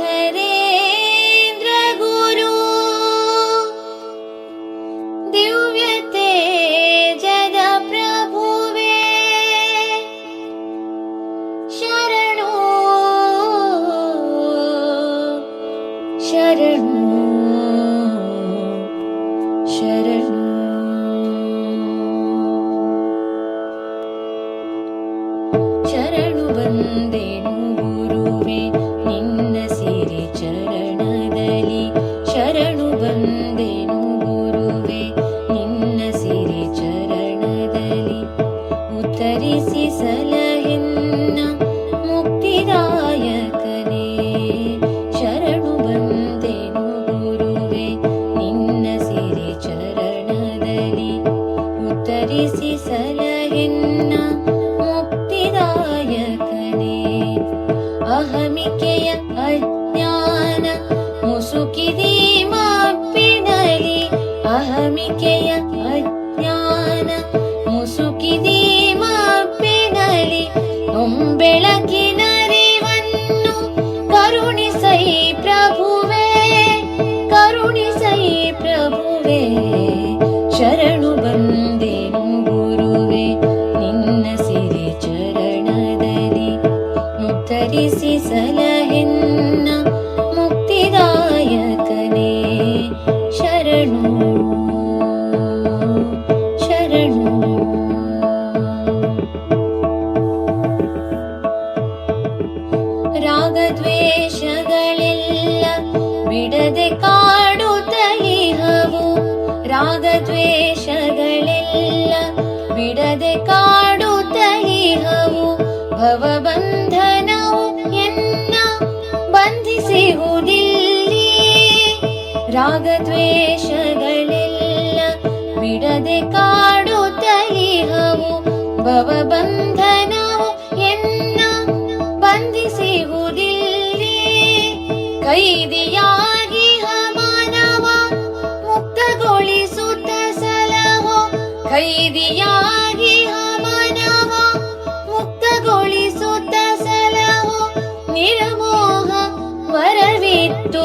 धरेन्द्र गुरु द्युव्यते जदप्रभुवे शरणो शरणुवन्दे नु गुरुवे। ರಾಗದ್ವೇಷಗಳೆಲ್ಲ ಬಿಡದೆ ಕಾಡುತ್ತಲಿಹವು ರಾಗದ್ವೇಷಗಳೆಲ್ಲ. ಬಿಡದೆ ಕಾಡುತ್ತಲಿಹವು ಭವಬಂಧನವು ಎನ್ನ ಬಂಧಿಸುವುದಿಲ್ಲಿ ರಾಗದ್ವೇಷಗಳೆಲ್ಲ. ಬಿಡದೆ ಕಾಡುತ್ತಲಿಹವು ಭವಬಂಧನವು ಕೈದಿಯಾಗಿ ಮಾನವ ಮುಕ್ತಗೊಳಿಸುತ್ತ ಸಲಹೋ. ಖೈದಿಯಾಗಿ ಮಾನವ ಮುಕ್ತಗೊಳಿಸುತ್ತ ಸಲಹೋ. ನಿರ್ಮೋಹ ವರವಿತ್ತು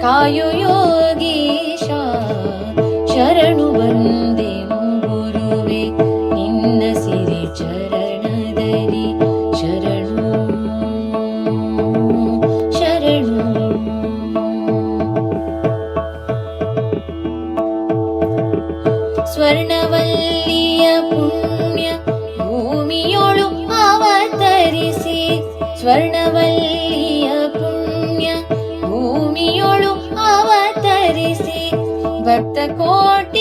ಕಾಯು ಯೋಗೀಶ ಶರಣು ಬಂದೆನು ಸ್ವರ್ಣವಲ್ಲಿಯ ಪುಣ್ಯ ಭೂಮಿಯೊಳು ಅವತರಿಸಿ ಭಕ್ತ ಕೋಟಿಗೆ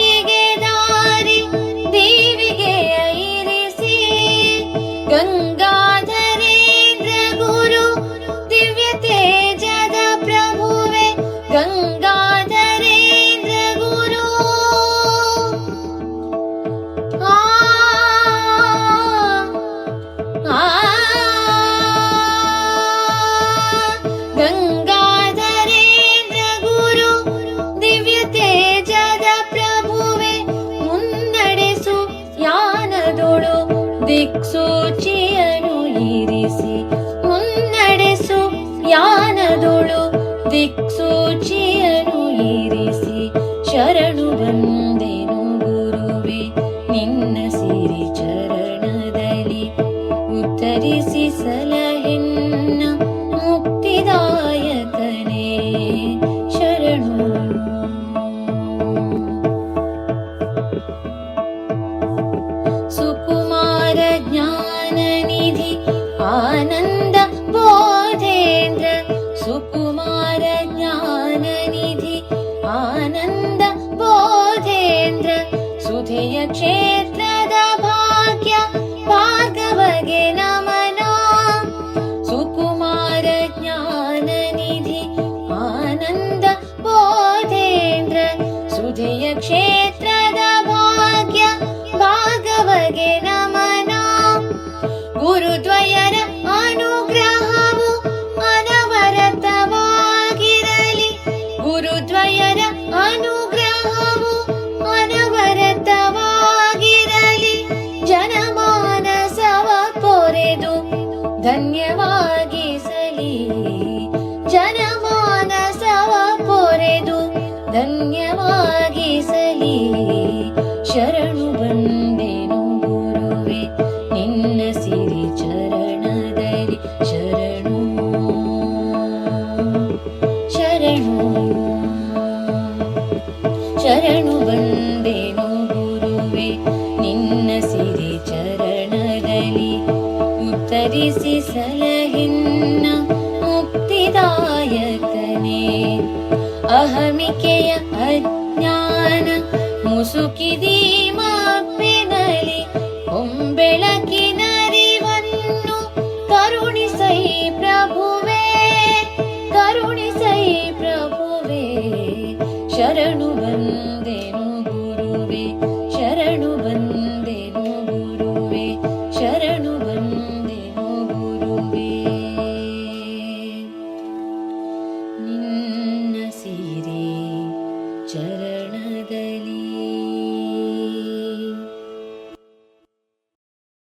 ದಿಕ್ಸೂಚಿಯನು ಇರಿಸಿ ಮುನ್ನಡೆಸು ಯಾನದೊಳು ದಿಕ್ಸೂಚಿಯನು ಇರಿಸಿ ಶರಣು ಗುರುದ್ವಯರ ಅನುಗ್ರಹವು ಅನವರತವಾಗಿರಲಿ. ಗುರುದ್ವಯರ ಅನುಗ್ರಹವು ಅನವರತವಾಗಿರಲಿ. ಜನಮಾನಸವ ಪೊರೆದು ಧನ್ಯವಾಗಿಸಲಿ. ಜನಮಾನಸವ ಪೊರೆದು ಧನ್ಯವಾಗಿಸಲಿ. ಶರಣು ಶರಣು ಬಂದೆನು ಗುರುವೆ ನಿನ್ನ ಸಿರಿ ಚರಣದಲ್ಲಿ ಉತ್ತರಿಸಿ ಸಲಹಿನ್ನ ಮುಕ್ತಿದಾಯಕನೇ ಅಹಮಿಕೆಯ ಅಜ್ಞಾನ ಮುಸುಕಿದಿ